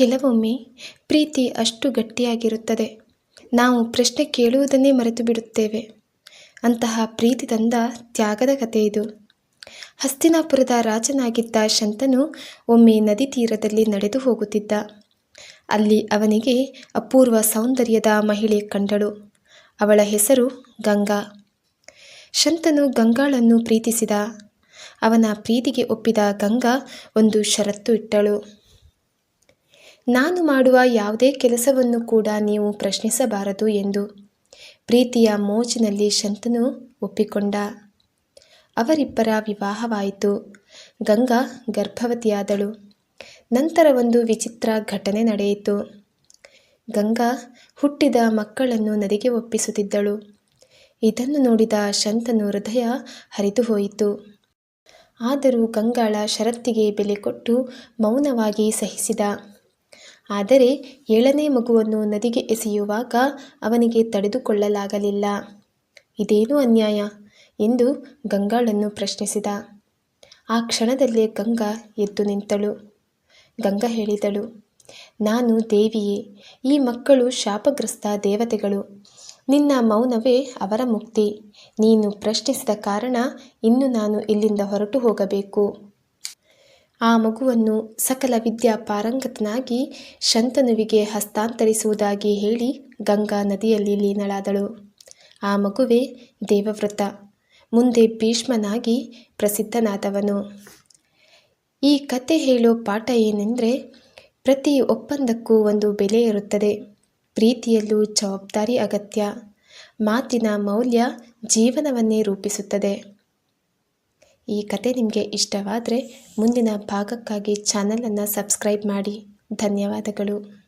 ಕೆಲವೊಮ್ಮೆ ಪ್ರೀತಿ ಅಷ್ಟು ಗಟ್ಟಿಯಾಗಿರುತ್ತದೆ. ನಾವು ಪ್ರಶ್ನೆ ಕೇಳುವುದನ್ನೇ ಮರೆತು ಬಿಡುತ್ತೇವೆ ಅಂತಹ ಪ್ರೀತಿ ತಂದ ತ್ಯಾಗದ ಕಥೆ ಇದು. ಹಸ್ತಿನಾಪುರದ ರಾಜನಾಗಿದ್ದ ಶಂತನು ಒಮ್ಮೆ ನದಿ ತೀರದಲ್ಲಿ ನಡೆದು ಹೋಗುತ್ತಿದ್ದ. ಅಲ್ಲಿ ಅವನಿಗೆ ಅಪೂರ್ವ ಸೌಂದರ್ಯದ ಮಹಿಳೆ ಕಂಡಳು. ಅವಳ ಹೆಸರು ಗಂಗಾ. ಶಂತನು ಗಂಗಾಳನ್ನು ಪ್ರೀತಿಸಿದ. ಅವನ ಪ್ರೀತಿಗೆ ಒಪ್ಪಿದ ಗಂಗಾ ಒಂದು ಷರತ್ತು ಇಟ್ಟಳು. ನಾನು ಮಾಡುವ ಯಾವುದೇ ಕೆಲಸವನ್ನು ಕೂಡ ನೀವು ಪ್ರಶ್ನಿಸಬಾರದು ಎಂದು ಪ್ರೀತಿಯ ಮೋಜಿನಲ್ಲಿ ಶಂತನು ಒಪ್ಪಿಕೊಂಡ. ಅವರಿಬ್ಬರ ವಿವಾಹವಾಯಿತು. ಗಂಗಾ ಗರ್ಭವತಿಯಾದಳು. ನಂತರ ಒಂದು ವಿಚಿತ್ರ ಘಟನೆ ನಡೆಯಿತು. ಗಂಗಾ ಹುಟ್ಟಿದ ಮಕ್ಕಳನ್ನು ನದಿಗೆ ಒಪ್ಪಿಸುತ್ತಿದ್ದಳು. ಇದನ್ನು ನೋಡಿದ ಶಂತನು ಹೃದಯ ಹರಿದು ಹೋಯಿತು ಆದರೂ ಗಂಗಾಳ ಷರತ್ತಿಗೆ ಬೆಲೆ ಕೊಟ್ಟು ಮೌನವಾಗಿ ಸಹಿಸಿದ. ಆದರೆ ಏಳನೇ ಮಗುವನ್ನು ನದಿಗೆ ಎಸೆಯುವಾಗ ಅವನಿಗೆ ತಡೆದುಕೊಳ್ಳಲಾಗಲಿಲ್ಲ. ಇದೇನು ಅನ್ಯಾಯ? ಎಂದು ಗಂಗಾಳನ್ನು ಪ್ರಶ್ನಿಸಿದ. ಆ ಕ್ಷಣದಲ್ಲೇ ಗಂಗಾ ಎದ್ದು ನಿಂತಳು. ಗಂಗಾ ಹೇಳಿದಳು, ನಾನು ದೇವಿಯೇ, ಈ ಮಕ್ಕಳು ಶಾಪಗ್ರಸ್ತ ದೇವತೆಗಳು. ನಿನ್ನ ಮೌನವೇ ಅವರ ಮುಕ್ತಿ. ನೀನು ಪ್ರಶ್ನಿಸಿದ ಕಾರಣ ಇನ್ನು ನಾನು ಇಲ್ಲಿಂದ ಹೊರಟು ಹೋಗಬೇಕು. ಆ ಮಗುವನ್ನು ಸಕಲ ವಿದ್ಯಾ ಪಾರಂಗತನಾಗಿ ಶಂತನುವಿಗೆ ಹಸ್ತಾಂತರಿಸುವುದಾಗಿ ಹೇಳಿ ಗಂಗಾ ನದಿಯಲ್ಲಿ ಲೀನಳಾದಳು. ಆ ಮಗುವೆ ದೇವವ್ರತ. ಮುಂದೆ ಭೀಷ್ಮನಾಗಿ ಪ್ರಸಿದ್ಧನಾದವನು. ಈ ಕತೆ ಹೇಳೋ ಪಾಠ ಏನೆಂದರೆ, ಪ್ರತಿ ಒಪ್ಪಂದಕ್ಕೂ ಒಂದು ಬೆಲೆ ಇರುತ್ತದೆ. ಪ್ರೀತಿಯಲ್ಲೂ ಜವಾಬ್ದಾರಿ ಅಗತ್ಯ. ಮಾತಿನ ಮೌಲ್ಯ ಜೀವನವನ್ನೇ ರೂಪಿಸುತ್ತದೆ. ಈ ಕತೆ ನಿಮಗೆ ಇಷ್ಟವಾದರೆ ಮುಂದಿನ ಭಾಗಕ್ಕಾಗಿ ಚಾನಲನ್ನು ಸಬ್ಸ್ಕ್ರೈಬ್ ಮಾಡಿ. ಧನ್ಯವಾದಗಳು.